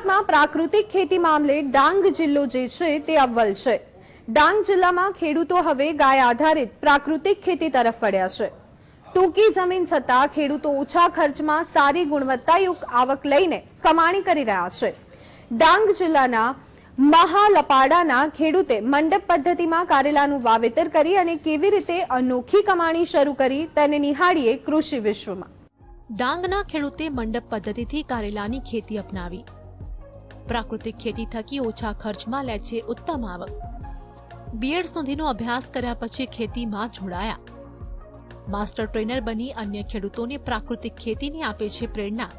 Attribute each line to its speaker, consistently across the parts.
Speaker 1: ગુજરાતમાં પ્રાકૃતિક ખેતી મામલે ડાંગ જિલ્લો જે છે તે અવ્વલ છે. ડાંગ જિલ્લામાં ખેડૂતો હવે ગાય આધારિત પ્રાકૃતિક ખેતી તરફ વળ્યા છે. ટૂંકી જમીન છતાં ખેડૂતો ઓછા ખર્ચમાં સારી ગુણવત્તાયુક્ત આવક લઈને કમાણી કરી રહ્યા છે. ડાંગ જિલ્લાના મહાલપાડાના ખેડૂતે મંડપ પદ્ધતિમાં કારેલાનું વાવેતર કરી અને કેવી રીતે અનોખી કમાણી શરૂ કરી તેને નિહાળીએ કૃષિ વિશ્વમાં.
Speaker 2: ડાંગના ખેડૂતે મંડપ પદ્ધતિથી કારેલાની ખેતી અપનાવી. પ્રાકૃતિક ખેતી થકી ઓછા ખર્ચમાં લે છે ઉત્તમ આવક. બીએડ સુધીનો અભ્યાસ કર્યા પછી ખેતીમાં જોડાયા. માસ્ટર ટ્રેનર બની અન્ય ખેડૂતોને પ્રાકૃતિક ખેતીની આપે છે પ્રેરણા.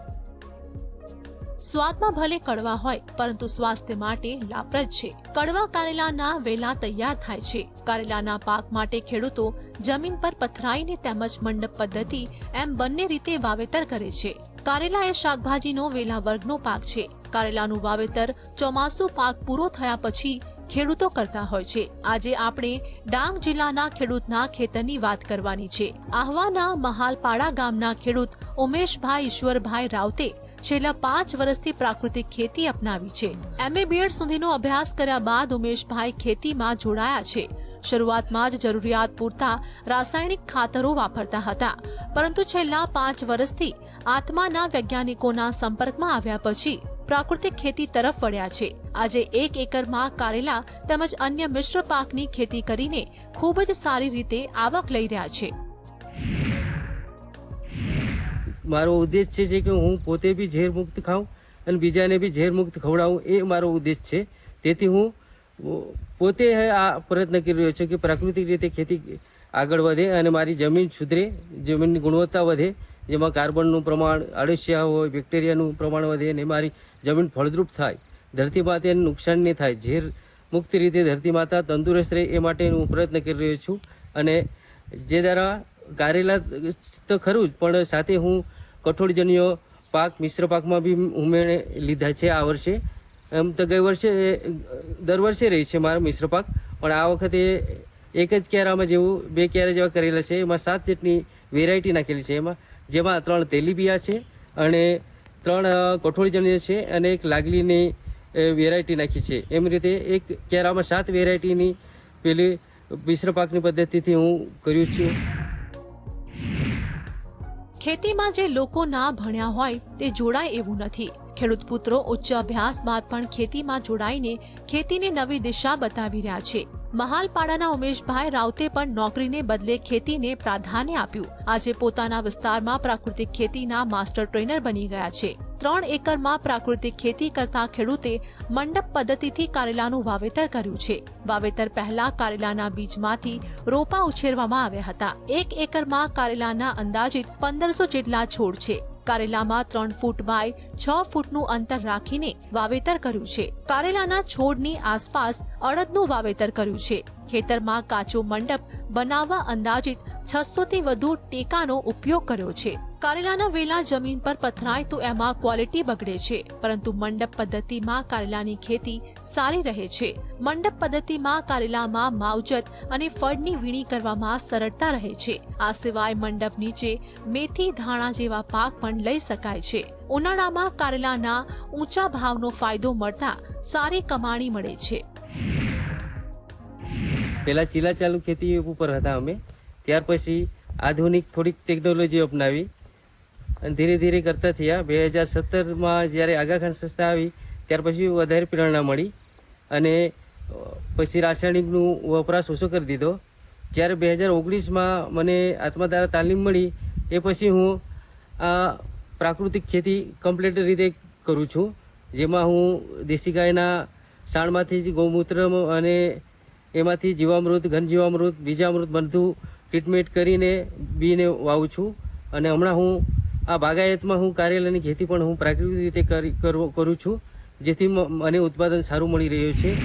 Speaker 2: સ્વાદમાં ભલે કડવા હોય, પરંતુ સ્વાસ્થ્ય માટે લાભપ્રદ છે. કડવા કારેલાના વેલા તૈયાર થાય છે. કારેલાના પાક માટે ખેડૂતો જમીન પર પથરાઈને તેમજ મંડપ પદ્ધતિ એમ બંને રીતે વાવેતર કરે છે. કારેલા એ શાકભાજીનો વેલા વર્ગનો પાક છે. કારેલાનું વાવેતર ચોમાસુ પાક પૂરો થયા પછી ખેડૂતો કરતા હોય છે. આજે આપણે ડાંગ જિલ્લાના ખેડૂતના ખેતરની વાત કરવાની છે. આહવાના મહાલપાડા ગામના ખેડૂત ઉમેશભાઈ ઈશ્વરભાઈ રાવતે છેલ્લા પાંચ વર્ષથી પ્રાકૃતિક ખેતી અપનાવી છે. એમએ બીએડ સુધીનો અભ્યાસ કર્યા બાદ ઉમેશભાઈ ખેતીમાં જોડાયા છે. શરૂઆતમાં જ જરૂરિયાત પૂરતા રાસાયણિક ખાતરો વાપરતા હતા. પરંતુ છેલ્લા પાંચ વર્ષથી આત્માના વૈજ્ઞાનિકોના સંપર્કમાં આવ્યા પછી પ્રાકૃતિક ખેતી તરફ વળ્યા છે. આજે એક એકરમાં કારેલા તેમજ અન્ય મિશ્ર પાકની ખેતી કરીને ખૂબ જ સારી રીતે આવક લઈ રહ્યા છે.
Speaker 3: મારો ઉદ્દેશ છે કે હું પોતે બી ઝેર મુક્ત ખાઉં અને બીજાને બી ઝેર મુક્ત ખવડાવું એ મારો ઉદ્દેશ છે. તેથી હું પોતે આ પ્રયત્ન કરી રહ્યો છું કે પ્રાકૃતિક રીતે ખેતી આગળ વધે અને મારી જમીન સુધરે, જમીનની ગુણવત્તા વધે જેમાં કાર્બનનું પ્રમાણ, અળસિયા હોય, બેક્ટેરિયાનું પ્રમાણ વધે અને મારી જમીન ફળદ્રુપ થાય. ધરતી માતાને નુકસાન નહીં થાય. ઝેર મુક્ત રીતે ધરતી માતા તંદુરસ્ત રહે એ માટે હું પ્રયત્ન કરી રહ્યો છું. અને જે દ્વારા કારેલા તો ખરું જ, પણ સાથે હું કઠોળજન્ય પાક, મિશ્ર પાકમાં બી ઉમેરણે લીધા છે આ વર્ષે. એમ તો ગઈ વર્ષે દર વર્ષે રહી છે મારો મિશ્ર પાક, પણ આ વખતે એક જ ક્યારામાં જેવું, બે ક્યારા જેવા કરેલા છે. એમાં સાત જેટલી વેરાયટી નાખેલી છે એમાં. જેમાં ત્રણ તેલીબિયા છે અને ત્રણ કઠોળજન્ય છે અને એક લાગલીની વેરાયટી નાખી છે. એમ રીતે એક કેરામાં સાત વેરાયટીની પેલી મિશ્ર પાકની પદ્ધતિથી હું કર્યું છું.
Speaker 2: ખેતીમાં જે લોકો ના ભણ્યા હોય તે જોડાય એવું નથી. ખેડૂત પુત્રો ઉચ્ચ અભ્યાસ બાદ પણ ખેતીમાં જોડાઈને ખેતીને નવી દિશા બતાવી રહ્યા છે. મહાલપાડાના ઉમેશભાઈ રાવતે પણ નોકરીને બદલે ખેતીને પ્રાધાન્ય આપ્યું. આજે પોતાના વિસ્તારમાં પ્રાકૃતિક ખેતીના માસ્ટર ટ્રેનર બની ગયા છે. ત્રણ એકરમાં પ્રાકૃતિક ખેતી કરતા ખેડૂતે મંડપ પદ્ધતિથી કારેલાનું વાવેતર કર્યું છે. વાવેતર પહેલા કારેલાના બીજમાંથી રોપા ઉછેરવામાં આવ્યા હતા. એક એકરમાં કારેલાના અંદાજિત પંદરસો જેટલા છોડ છે. કારેલામાં ત્રણ ફૂટ બાય છ ફૂટનું અંતર રાખીને વાવેતર કર્યું છે. કારેલાના છોડની આસપાસ અડદનું વાવેતર કર્યું છે. ખેતરમાં કાચો મંડપ બનાવવા અંદાજિત છસો થી વધુ ટેકાનો ઉપયોગ કર્યો છે. કારેલાના વેલા જમીન પર પથરાય તો એમાં ક્વોલિટી બગડે છે. પરંતુ મંડપ પદ્ધતિમાં કારેલાની ખેતી સારી રહે છે. મંડપ પદ્ધતિમાં કારેલામાં માવજત અને ફળની વીણી કરવામાં સરળતા રહે છે. આ સિવાય મંડપ નીચે મેથી ધાણા જેવા પાક પણ લઈ શકાય છે. ઉનાળામાં કારેલાના ઊંચા ભાવનો ફાયદો મળતા સારી કમાણી મળે છે.
Speaker 3: પહેલાં ચીલા ચાલુ ખેતી ઉપર હતા અમે. ત્યાર પછી આધુનિક થોડીક ટેકનોલોજી અપનાવી અને ધીરે ધીરે કરતા થયા. બે હજાર સત્તરમાં જ્યારે આગાખાન સંસ્થા આવી, ત્યાર પછી વધારે પ્રેરણા મળી. અને પછી રાસાયણિકનું વપરાશ ઓછો કરી દીધો. જ્યારે બે હજાર ઓગણીસમાં મને આત્મદારા તાલીમ મળી, એ પછી હું આ પ્રાકૃતિક ખેતી કમ્પ્લીટ રીતે કરું છું. જેમાં હું દેશી ગાયના સાણમાંથી જ ગૌમૂત્ર અને એમાંથી જીવામૃત ઘન જીવામૃત બીજામૃત બધું ટ્રીટમેન્ટ કરીને બીને વાવું છું. અને હમણાં હું આ બાગાયતમાં હું કાર્યાલયની ખેતી પણ હું પ્રાકૃતિક રીતે કરું છું. જેથી મને ઉત્પાદન સારું મળી રહ્યું છે.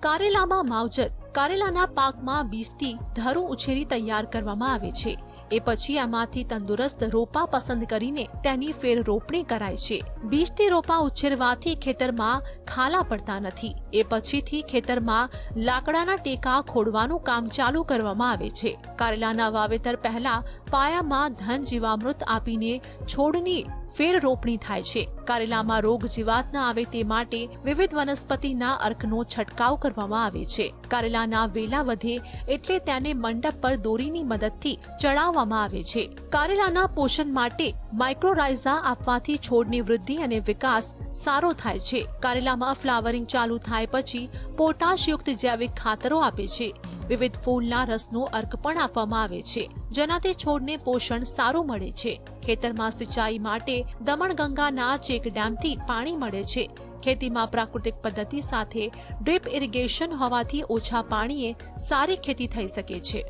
Speaker 2: કારેલામાં માવજત. કારેલાના પાકમાં બીજથી ધરું ઉછેરી તૈયાર કરવામાં આવે છે. એ પછી આમાંથી તંદુરસ્ત રોપા પસંદ કરીને તેની ફેર રોપણી કરાય છે. બીજથી રોપા ઉછેરવાથી ખેતરમાં ખાલા પડતા નથી. એ પછીથી ખેતરમાં લાકડાના ટેકા ખોડવાનું કામ ચાલુ કરવામાં આવે છે. કારેલાના વાવેતર પહેલા પાયામાં ધન જીવામૃત આપીને છોડની ફેર રોપણી થાય છે. કારેલામાં રોગ જીવાત ન આવે તે માટે વિવિધ વનસ્પતિના અર્કનો છંટકાવ કરવામાં આવે છે. કારેલાના વેલા વધે એટલે તેને મંડપ પર દોરીની મદદથી ચડાવવામાં આવે છે. કારેલાના પોષણ માટે માઇક્રોરાઇઝા આપવાથી છોડની વૃદ્ધિ અને વિકાસ સારો થાય છે. કારેલામાં ફ્લાવરિંગ ચાલુ થાય પછી પોટાશયુક્ત જૈવિક ખાતરો આપે છે. વિવિધ ફૂલના રસનો અર્ક પણ આપવામાં આવે છે. જેનાથી છોડને પોષણ સારું મળે છે. ખેતરમાં સિંચાઈ માટે દમણગંગાના ચેક ડેમથી પાણી મળે છે. ખેતીમાં પ્રાકૃતિક પદ્ધતિ સાથે ડ્રીપ ઇરિગેશન હોવાથી ઓછા પાણીએ સારી ખેતી થઈ શકે છે.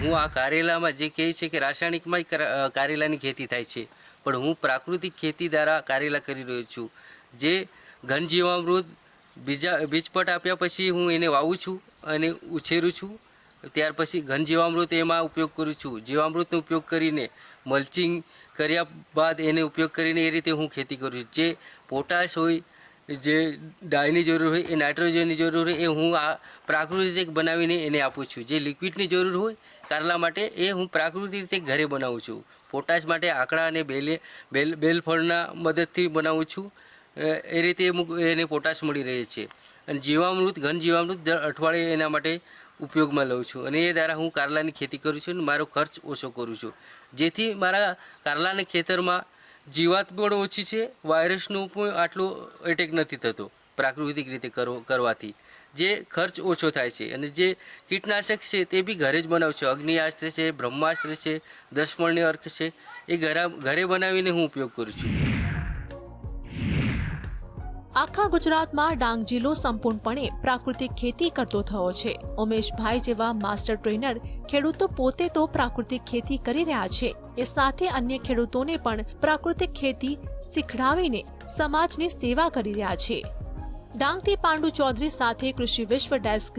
Speaker 3: હું આ કારેલામાં જે કહે છે કે રાસાયણિકમાં કારેલાની ખેતી થાય છે. પણ હું પ્રાકૃતિક ખેતી દ્વારા કારેલા કરી રહ્યો છું. જે ઘન જીવામૃત બીજા બીજપટ આપ્યા પછી હું એને વાવું છું અને ઉછેરું છું. ત્યાર પછી ઘન જીવામૃત એમાં ઉપયોગ કરું છું. જીવામૃતનો ઉપયોગ કરીને મલ્ચિંગ કર્યા બાદ એને ઉપયોગ કરીને એ રીતે હું ખેતી કરું છું. જે પોટાશ હોય, જે ડાયની જરૂર હોય, એ નાઇટ્રોજનની જરૂર હોય, એ હું આ પ્રાકૃતિક બનાવીને એને આપું છું. જે લિક્વિડની જરૂર હોય કારલા માટે એ હું પ્રાકૃતિક રીતે ઘરે બનાવું છું. પોટાશ માટે આકડા અને બેલે, બેલ, બેલફળના મદદથી બનાવું છું. એ રીતે એને પોટાશ મળી રહે છે. અને જીવામૃત ઘન જીવામૃત અઠવાડિયે એના માટે ઉપયોગમાં લઉં છું. અને એ દ્વારા હું કારલાની ખેતી કરું છું અને મારો ખર્ચ ઓછો કરું છું. જેથી મારા કારલાના ખેતરમાં જીવાત પણ ઓછી છે, વાયરસનું પણ આટલો એટેક નથી થતો પ્રાકૃતિક રીતે કરવો કરવાથી. જે ખર્ચ ઓછો થાય છે અને જે કીટનાશક છે તે બી ઘરે જ બનાવું છું અગ્નિયાસ્ત્ર છે, બ્રહ્માસ્ત્ર છે દસમણની અર્ક છે, એ ઘરે ઘરે બનાવીને હું ઉપયોગ કરું છું.
Speaker 2: આખા ગુજરાતમાં ડાંગ જિલ્લો સંપૂર્ણપણે પ્રાકૃતિક ખેતી કરતો થયો છે. ઉમેશભાઈ જેવા માસ્ટર ટ્રેનર ખેડૂતો પોતે તો પ્રાકૃતિક ખેતી કરી રહ્યા છે. એ સાથે અન્ય ખેડૂતોને પણ પ્રાકૃતિક ખેતી શીખડાવીને સમાજની સેવા કરી રહ્યા છે. ડાંગથી પાંડુ ચૌધરી સાથે કૃષિ વિશ્વ ડેસ્ક